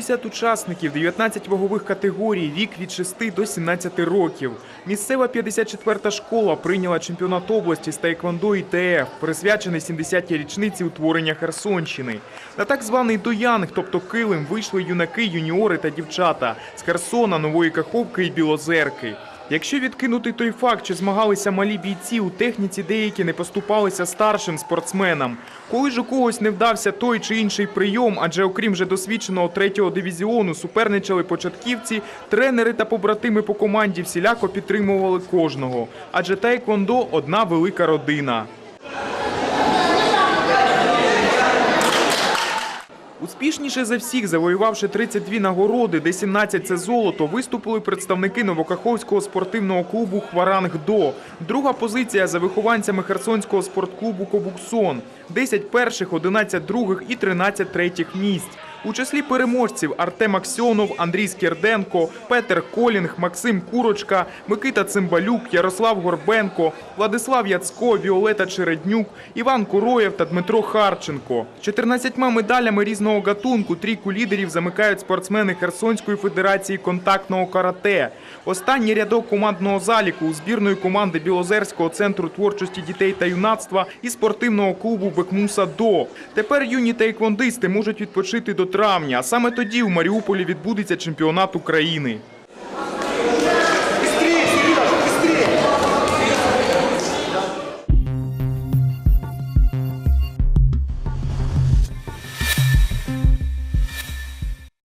150 учасників, 19 вагових категорій, вік від 6 до 17 років. Місцева 54-та школа прийняла чемпіонат області з Таеквондо ІТФ, присвячений 70-й річниці утворення Херсонщини. На так званий доянг, тобто килим, вийшли юнаки, юніори та дівчата з Херсона, Нової Каховки і Білозерки. Якщо відкинути той факт, що змагалися малі бійці, у техніці деякі не поступалися старшим спортсменам. Коли ж у когось не вдався той чи інший прийом, адже окрім вже досвідченого третього дивізіону, суперничали початківці, тренери та побратими по команді всіляко підтримували кожного. Адже тайквондо – одна велика родина. Успішніше за всіх, завоювавши 32 нагороди, де 17 – це золото, виступили представники Новокаховського спортивного клубу «Хваранг-До». Друга позиція за вихованцями Херсонського спортклубу «Кобуксон». 10 перших, 11 других і 13 третіх місць. У числі переможців Артем Аксьонов, Андрій Скірденко, Петер Колінг, Максим Курочка, Микита Цимбалюк, Ярослав Горбенко, Владислав Яцко, Віолета Череднюк, Іван Куроєв та Дмитро Харченко. 14 медалями різного гатунку трійку лідерів замикають спортсмени Херсонської федерації контактного карате. Останній рядок командного заліку у збірної команди Білозерського центру творчості дітей та юнацтва і спортивного клубу Бекмуса До. Тепер юні таеквондисти можуть відпочити до травня, а саме тоді у Маріуполі відбудеться чемпіонат України.